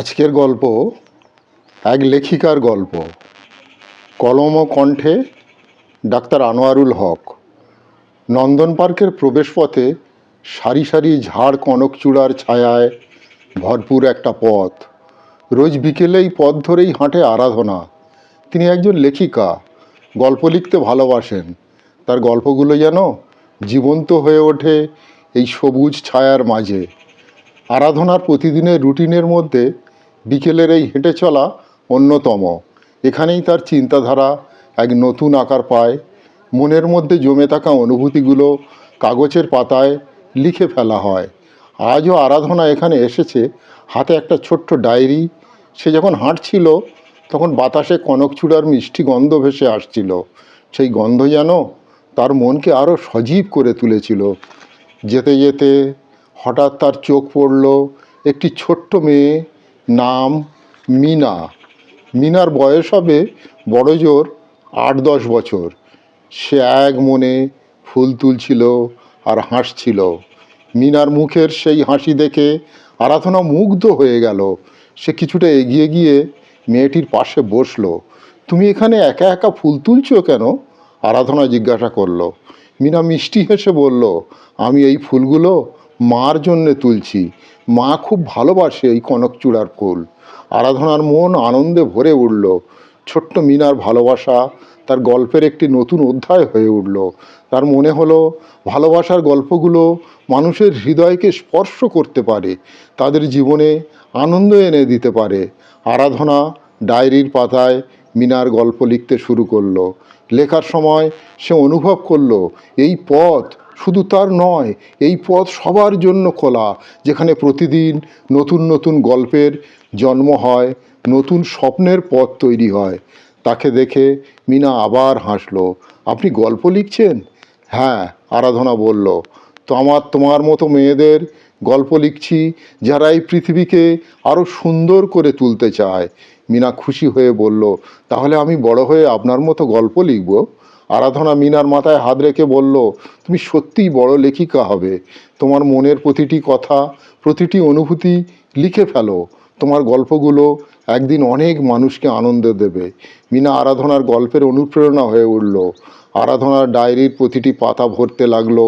আজকের গল্প এক লেখিকার গল্প। কলম ও কণ্ঠে ডাক্তার আনোয়ারুল হক। নন্দন পার্কের প্রবেশপথে সারি সারি ঝাড় কনকচূড়ার ছায়ায় ভরপুর একটা পথ। রোজ বিকেলে এই পথ ধরেই হাঁটে আরাধনা। তিনি একজন লেখিকা, গল্প লিখতে ভালোবাসেন। তার গল্পগুলো যেন জীবন্ত হয়ে ওঠে এই সবুজ ছায়ার মাঝে। আরাধনার প্রতিদিনের রুটিনের মধ্যে বিকেলের এই হেঁটে চলা অন্যতম। এখানেই তার চিন্তাধারা এক নতুন আকার পায়। মনের মধ্যে জমে থাকা অনুভূতিগুলো কাগজের পাতায় লিখে ফেলা হয়। আজও আরাধনা এখানে এসেছে। হাতে একটা ছোট্ট ডায়েরি। সে যখন হাঁটছিল, তখন বাতাসে কনকচূড়ার মিষ্টি গন্ধ ভেসে আসছিল। সেই গন্ধ যেন তার মনকে আরও সজীব করে তুলেছিল। যেতে যেতে হঠাৎ তার চোখ পড়ল, একটি ছোট্ট মেয়ে নাম মিনা। মিনার বয়স হবে বড় জোর আট দশ বছর। সে এক মনে ফুল তুলছিল আর হাসছিল। মিনার মুখের সেই হাসি দেখে আরাধনা মুগ্ধ হয়ে গেল। সে কিছুটা এগিয়ে গিয়ে মেয়েটির পাশে বসল। তুমি এখানে একা একা ফুল তুলছো কেন? আরাধনা জিজ্ঞাসা করল। মিনা মিষ্টি হেসে বলল, আমি এই ফুলগুলো মার জন্যে তুলছি। মা খুব ভালোবাসে এই কনকচূড়ার ফুল আরাধনার মন আনন্দে ভরে উঠল। ছোট্ট মিনার ভালোবাসা তার গল্পের একটি নতুন অধ্যায় হয়ে উঠল। তার মনে হলো, ভালোবাসার গল্পগুলো মানুষের হৃদয়কে স্পর্শ করতে পারে, তাদের জীবনে আনন্দ এনে দিতে পারে। আরাধনা ডায়েরির পাতায় মিনার গল্প লিখতে শুরু করল। লেখার সময় সে অনুভব করল, এই পথ শুধু তার নয়, এই পথ সবার জন্য খোলা, যেখানে প্রতিদিন নতুন নতুন গল্পের জন্ম হয়, নতুন স্বপ্নের পথ তৈরি হয়। তাকে দেখে মিনা আবার হাসলো, আপনি গল্প লিখছেন? হ্যাঁ আরাধনা বলল, তো আমার, তোমার মতো মেয়েদের গল্প লিখছি যারা এই পৃথিবীকে আরও সুন্দর করে তুলতে চায়। মিনা খুশি হয়ে বলল, তাহলে আমি বড় হয়ে আপনার মতো গল্প লিখব? আরাধনা মিনার মাথায় হাত রেখে বলল, তুমি সত্যিই বড় লেখিকা হবে। তোমার মনের প্রতিটি কথা, প্রতিটি অনুভূতি লিখে ফেলো। তোমার গল্পগুলো একদিন অনেক মানুষকে আনন্দ দেবে মিনা আরাধনার গল্পের অনুপ্রেরণা হয়ে উঠল। আরাধনার ডায়েরির প্রতিটি পাতা ভরতে লাগল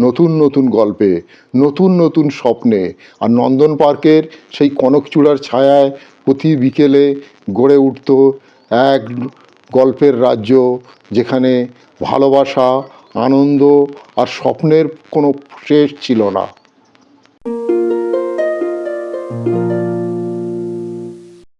নতুন নতুন গল্পে, নতুন নতুন স্বপ্নে। আর নন্দন পার্কের সেই কনকচূড়ার ছায়ায় প্রতি বিকেলে গড়ে উঠত এক গল্পের রাজ্য যেখানে ভালোবাসা আনন্দ আর স্বপ্নের কোনো শেষ ছিল না।